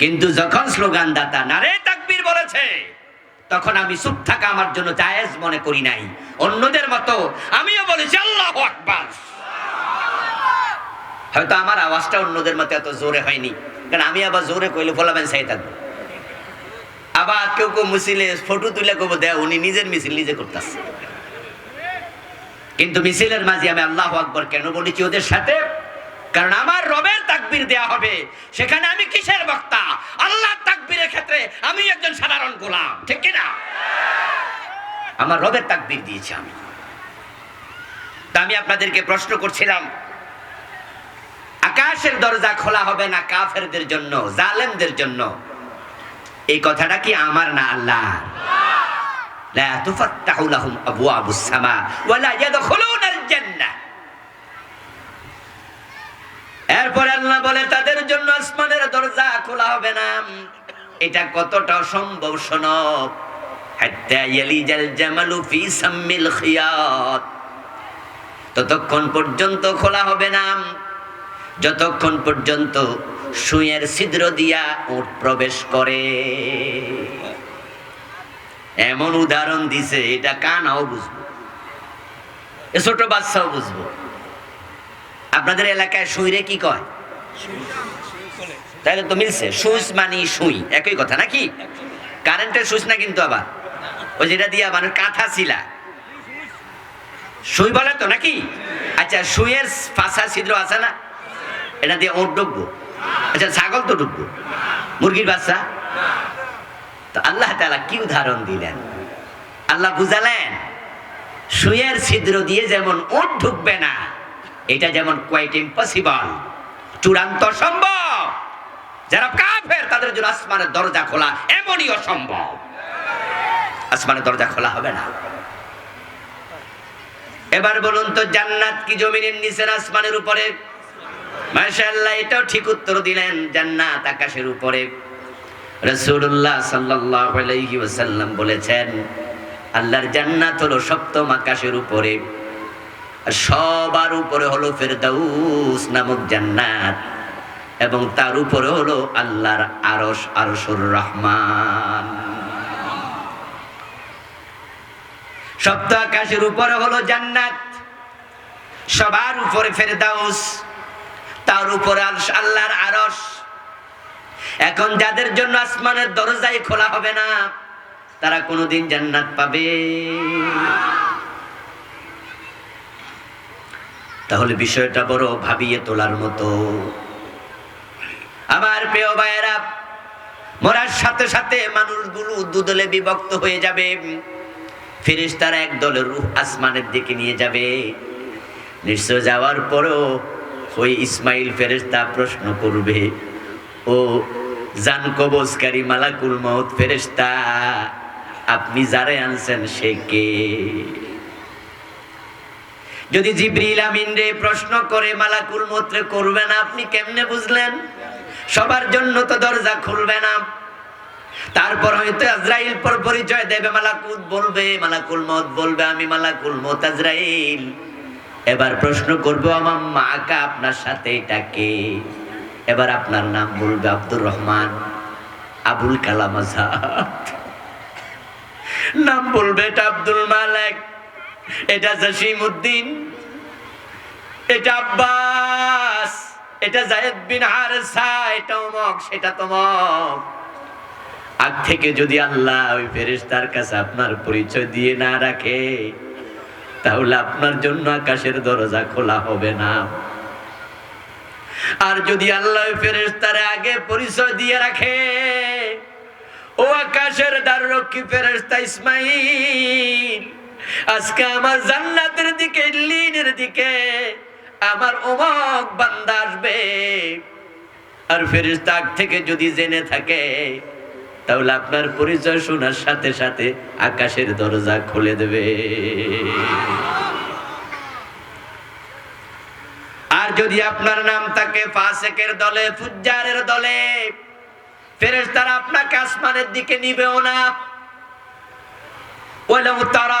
কিন্তু যখন স্লোগান দাতা নারে তাকবীর বলেছে, তখন আমি চুপ থাকা আমার জন্য জায়েজ মনে করি নাই। অন্যদের মতো আমিও বলেছি, আল্লাহ আকবার। হয়তো আমার আওয়াজটা অন্যদের মতো এত জোরে হয়নি। কারণ আমি আবার জোরে কইলে ফলাবেন চাই থাকব আবার কেউ কেউ মিছিলে ফটো তুলে কব দেয় উনি নিজের মিছিল নিজে করতেছে। কিন্তু মিছিলের মাঝে আমি আল্লাহ আকবর কেন বলেছি? ওদের সাথে কারণ আমার রবের তাকবীর দেয়া হবে। সেখানে আমি কিসের বক্তা? আল্লাহ তাকবীরের ক্ষেত্রে আমি একজন সাধারণ গোলাম। ঠিক কিনা? আমার রবের তাকবীর দিয়েছি আমি। তা আমি আপনাদেরকে প্রশ্ন করছিলাম, আকাশের দরজা খোলা হবে না কাফেরদের জন্য, জালেমদের জন্য? এই কথাটা কি আমার না আল্লাহ লা তুফাত্তাহু লাহুম আবওয়াবুস সামা ওয়ালা ইয়াদখুলুনাল এরপর আল্লাহ বলে, তাদের জন্য আসমানের দরজা খোলা হবে না। এটা কতটা অসম্ভব শোনব ততক্ষণ পর্যন্ত খোলা হবে না। যতক্ষণ পর্যন্ত সুয়ের ছিদ্র দিয়া উট প্রবেশ করে। এমন উদাহরণ দিছে, এটা কানাও বুঝব। ছোট বাচ্চাও বুঝব। আপনাদের এলাকায় সুইরে কি কয়? তাহলে তো মিলছে। সুইচ মানি সুই। একই কথা নাকি? কারেন্টের সুইচ না কিন্তু আবার? ওই যেটা দিয়া মানে কাঁথা ছিলা সুই বলে তো নাকি? আচ্ছা সুইয়ের ফাঁসা ছিদ্র আছে না? এটা দিয়ে ওট ডুববো। আচ্ছা ছাগল তো ডুববো। মুরগির বাচ্চা? তো আল্লাহ তাআলা কি উদাহরণ দিলেন? আল্লাহ বুঝালেন সুয়ের ছিদ্র দিয়ে যেমন ওট ঢুকবে না এটা যেমন কোয়াইট ইম্পসিবল চূড়ান্ত সম্ভব। যারা কাফের, তাদের জন্য আসমানের দরজা খোলা এমনই অসম্ভব। আসমানের দরজা খোলা হবে না। এবার বলুন তো, জান্নাত কি জমিনের নিচে আসমানের উপরে? মাশাআল্লাহ, এটাও ঠিক উত্তর দিলেন, জান্নাত আকাশের উপরে। রাসূলুল্লাহ সাল্লাল্লাহু আলাইহি ওয়াসাল্লাম বলেছেন, আল্লাহর জান্নাত হলো সপ্তম আকাশের উপরে। আর সবার উপরে হলো ফেরদাউস নামক জান্নাত, এবং তার উপরে হলো আল্লাহর আরস আরসুর রহমান। সপ্ত আকাশের উপরে হলো জান্নাত, সবার উপরে ফেরদাউস, তার উপরে আল্লাহর আরশ। এখন যাদের জন্য আসমানের দরজাই খোলা হবে না, তারা কোনোদিন জান্নাত পাবে। তাহলে বিষয়টা বড় ভাবিয়ে তোলার মতো। আমার প্রিয় ভাইয়েরা, মরার সাথে সাথে মানুষগুলো দুদলে বিভক্ত হয়ে যাবে। ফিরিস্তারা এক দলের রূহ আসমানের দিকে নিয়ে যাবে। নিশ্চয় যাওয়ার পরও ওই ইসমাইল ফেরেস্তা প্রশ্ন করবে, ও জান কবজকারী মালাকুল মউত ফেরেস্তা আপনি যারে আনছেন সে কে? যদি জিবরিল আমিন রে প্রশ্ন করে, মালাকুল মৌতরে করবে না, আপনি কেমনে বুঝলেন? সবার জন্য তো দরজা খুলবে না। তারপর হয়তো আজরাইল পর পরিচয় দেবে, মালাকুত বলবে, মালাকুল মত বলবে, আমি মালাকুল মত আজরাইল। এবার প্রশ্ন করব আমার মাকা আপনার সাথে এটা কে? এবার আপনার নাম বলবে আব্দুর রহমান, আবুল কালাম আজাদ। নাম বলবে এটা আব্দুল মালেক। এটা জসিম উদ্দিন এটা আব্বাস, এটা জায়েদ বিন হারেসা, এটা অমক সেটা তমক আগ থেকে যদি আল্লাহ ওই ফেরেশতার কাছে আপনার পরিচয় দিয়ে না রাখে, তাহলে আপনার জন্য আকাশের দরজা খোলা হবে না। আর যদি আল্লাহ ফেরেশতারে আগে পরিচয় দিয়ে রাখে, ও আকাশের দ্বার রক্ষী ফেরেশতা ইসমাইল আজকে আমার জান্নাতের দিকে লিনের দিকে আমার অমক বান্দা আসবে। আর ফেরেস তাক থেকে যদি জেনে থাকে, তাহলে আপনার পরিচয় শোনার সাথে সাথে আকাশের দরজা খুলে দেবে। আর যদি আপনার নাম থাকে ফাসেকের দলে, ফুজ্জারের দলে ফেরেস তারা আপনাকে আসমানের দিকে নিবেও না। ওলাম তারা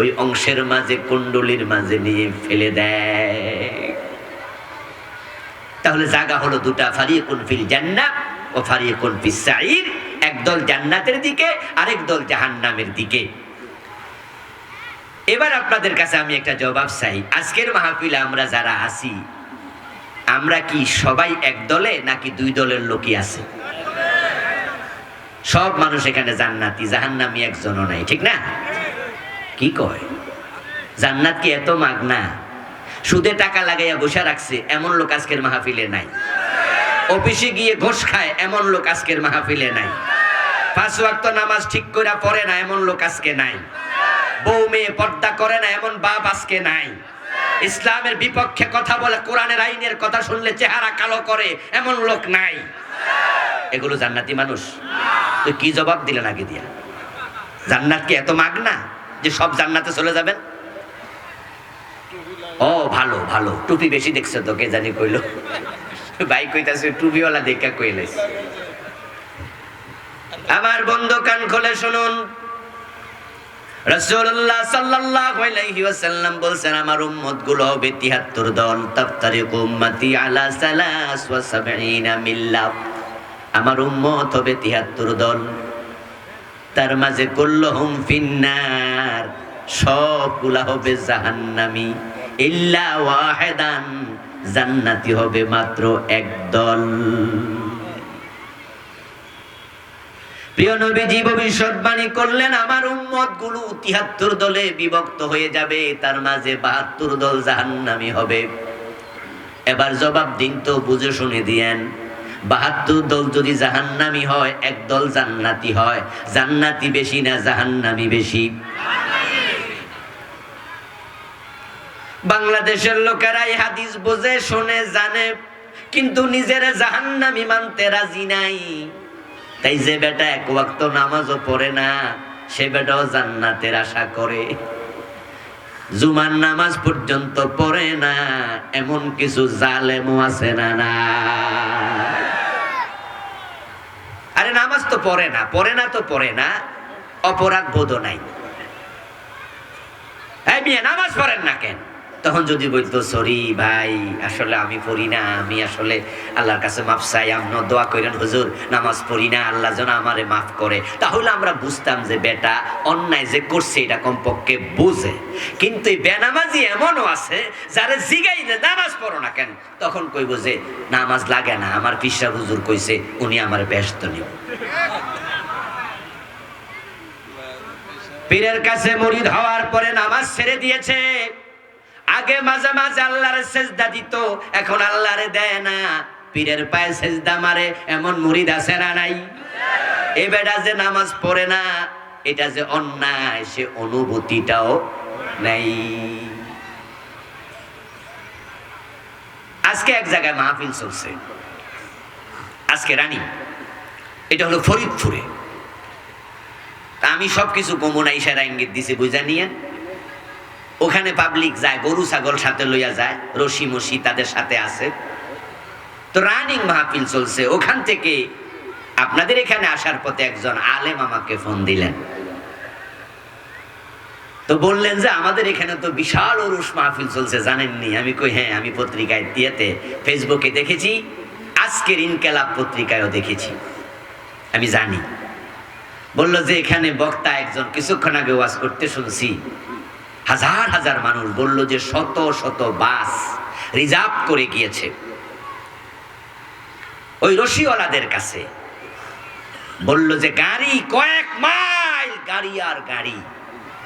ওই অংশের মাঝে, কুণ্ডলির মাঝে নিয়ে ফেলে দেয়। তাহলে জায়গা হলো দুটা ফারিকুন ফিল জান্নাত ও ফারিকুন ফিস সাইর একদল জান্নাতের দিকে, আরেক দল জাহান্নামের দিকে। এবার আপনাদের কাছে আমি একটা জবাব চাই। আজকের মাহফিলে আমরা যারা আছি, আমরা কি সবাই এক দলে নাকি দুই দলের লোকই আছে? সব মানুষ এখানে জান্নাতি, জাহান্নামি একজনও নাই, ঠিক না? কি কয়? জান্নাত কি এত মাগনা? সুদে টাকা লাগাইয়া বসে রাখছে, এমন লোক আজকের মাহফিলে নাই। অফিসে গিয়ে ঘোষ খায়, এমন লোক আজকের মাহফিলে নাই। পাঁচ ওয়াক্ত নামাজ ঠিক করে পড়ে না, এমন লোক আজকে নাই। বউ মেয়ে পর্দা করে না, এমন বাপ আজকে নাই। ইসলামের বিপক্ষে কথা বলে, কোরআনের আইনের কথা শুনলে চেহারা কালো করে, এমন লোক নাই। এগুলো জান্নাতি মানুষ। তো কি জবাব দিলেন আগে দিয়া? জান্নাত কি এত মাগ না যে সব জান্নাতে চলে যাবেন? ও, ভালো ভালো। টুপি বেশি দেখছে তো, কে জানি কইলো। ভাই কইতাছে, টুপিওয়ালা দেখা কইলাইস আমার বন্ধু কান খুলে শুনুন। আমার উম্মতগুলো হবে 73 দল মিল্লাহ। আমার হবে 73 দল তার মাঝে কুল্লুহুম ফিন্নার, সবগুলা হবে জাহান্নামি। ইল্লা ওয়াহিদান, জান্নাতি হবে মাত্র একদল করলেন, আমার দলে বিভক্ত হয়ে যাবে, তার মাঝে বাহাত্তর দল জাহান্নামি হবে। এবার জবাব দিন তো, বুঝে শুনে দিয়েন। বাহাত্তর দল যদি জাহান্নামি হয়, এক দল জান্নাতি হয়। জান্নাতি বেশি না জাহান্নামি বেশি? বাংলাদেশের লোকেরা এই হাদিস বোঝে, শোনে, জানে, কিন্তু নিজের জাহান্নামি মানতে রাজি নাই। তাই যে বেটা এক ওয়াক্ত নামাজও পড়ে না, সে বেটাও জান্নাতের আশা করে। জুমার নামাজ পর্যন্ত পড়ে না, এমন কিছু জালেমও আছে না না আরে নামাজ তো পড়ে না পরে না তো পরে না অপরাধ বোধ নাই। নামাজ পড়েন না কেন? তখন যদি বলতো, সরি ভাই, আসলে আমি পড়ি না, আমি আসলে আল্লাহর কাছে মাফ চাই আপনি দোয়া করেন হুজুর নামাজ পড়ি না, আল্লাহ যেন আমারে মাফ করে। তাহলে আমরা বুঝতাম যে বেটা অন্যায় যে করছে, এটা কমপক্ষে বুঝে। কিন্তু এই বেনামাজি এমনও আছে, যারা জিগাই যে নামাজ পড়ো না কেন, তখন কইব যে, নামাজ লাগে না, আমার পিসা হুজুর কইছে, উনি আমার ব্যস্ত নিব পীরের কাছে মরিদ হওয়ার পরে নামাজ ছেড়ে দিয়েছে। আগে মাঝে মাঝে আল্লাহর সেজদা দিত, এখন আল্লাহরে দেয় না। পীরের পায়ে সেজদা মারে, এমন মুরিদ আছে না নাই? এ বেটা যে নামাজ পড়ে না, এটা যে অন্যায়, সে অনুভূতিটাও নেই। আজকে এক জায়গায় মাহফিল চলছে। আজকে রানী, এটা হলো ফরিদপুরে। আমি সবকিছু কমুনা ইশারা ইঙ্গিত দিছি, বুঝা নিয়ে। ওখানে পাবলিক যায়, গরু ছাগল সাথে লইয়া যায়, রশি মশি তাদের সাথে আছে। তো রানিং মাহফিল চলছে, ওখান থেকে আপনাদের এখানে আসার পথে একজন আলেম আমাকে ফোন দিলেন। তো বললেন যে, আমাদের এখানে তো বিশাল ওরুস মাহফিল চলছে, জানেননি? আমি কই হ্যাঁ আমি পত্রিকায় দিয়েতে ফেসবুকে দেখেছি, আজকের ইনকেলাব পত্রিকায়ও দেখেছি। আমি জানি। বলল যে, এখানে বক্তা একজন, কিছুক্ষণ আগে ওয়াজ করতে শুনছি। হাজার হাজার মানুষ বলল যে শত শত বাস রিজার্ভ করে গিয়েছে। ওই রশিওয়ালাদের কাছে বলল যে, গাড়ি কয়েক মাইল, গাড়ি আর গাড়ি।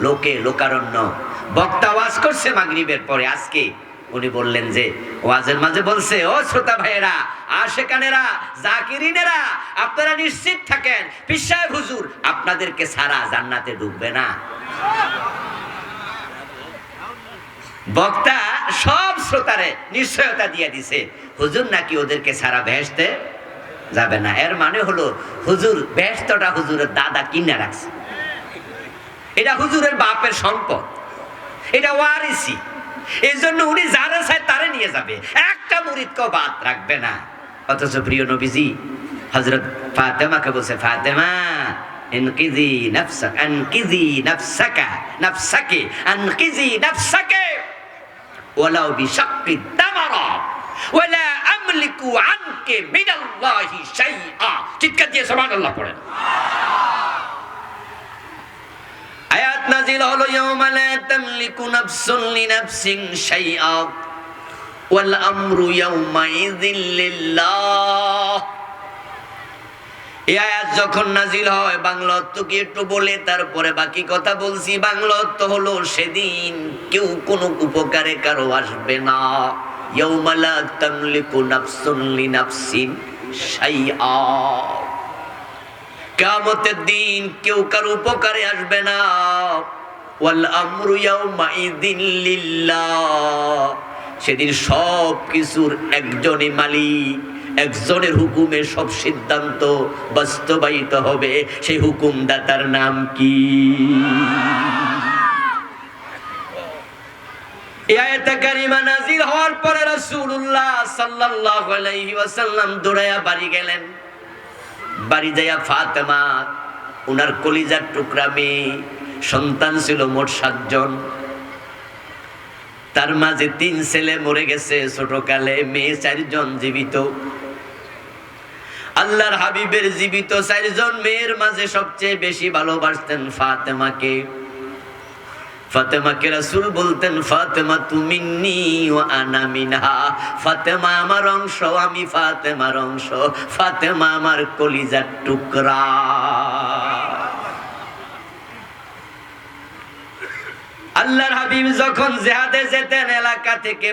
লোকে লোকারণ্য। বক্তা ওয়াজ করছে মাগরিবের পরে আজকে। উনি বললেন যে, ওয়াজের মাঝে বলছে, ও শ্রোতা ভাইয়েরা, আশেকানেরা, জাকিরিনেরা, আপনারা নিশ্চিত থাকেন, পিসায় হুজুর, আপনাদেরকে সারা জান্নাতে ডুববে না। বক্তা সব শ্রোতারে নিশ্চয়তা দিয়ে দিছে হুজুর নাকি ওদেরকে সারা ভেসতে যাবে না এর মানে হলো হুজুর ব্যস্তটা হুজুরের দাদা কিনে রাখছে এটা হুজুরের বাপের সম্পদ এটা ওয়ারিসি এই জন্য উনি যারা চায় তারে নিয়ে যাবে একটা মুরিদকেও বাদ রাখবে না অথচ প্রিয় নবীজি হজরত ফাতেমাকে বলছে ফাতেমা انقذي نفسك انقذي نفسك نفسك انقذي نفسك ولو بشق التمرة ولا املك عنك من الله شيئا চিৎকার দিয়ে সুবহানাল্লাহ পড়েন আয়াত নাজিল হলো ইয়াউমা লা তামলিকু নাফসুন লিনাফসিন শাইআ ওয়াল আমরু ইয়াউমা ইযিন লিল্লাহ আয়াত যখন নাজিল হয়, বাংলা কি একটু বলে? তারপরে বাকি কথা বলছি, বাংলা অর্থ হলো সেদিন কেউ কোনো উপকারে কারও আসবে না। দিন কেউ কারও উপকারে আসবে না। সেদিন সব কিছুর একজনই মালিক। একজনের হুকুমে সব সিদ্ধান্ত বাস্তবায়িত হবে। সেই হুকুমদাতার নাম কি? হওয়ার পরে বাড়ি গেলেন। বাড়ি ফাতেমা, উনার কলিজার টুকরা মেয়ে, সন্তান ছিল মোট সাতজন। তার মাঝে তিন ছেলে মরে গেছে, ছোটকালে মেয়ে চারজন জীবিত। আল্লাহর হাবিবের জীবিত চারজন মেয়ের মাঝে সবচেয়ে বেশি ভালোবাসতেন ফাতেমাকে। ফাতেমাকে রাসূল বলতেন, ফাতেমা, তুমি ফাতেমা আমার অংশ, আমি ফাতেমার অংশ। ফাতেমা আমার কলিজার টুকরা। আল্লাহর হাবিব যখন জেহাদে যেতেন, এলাকা থেকে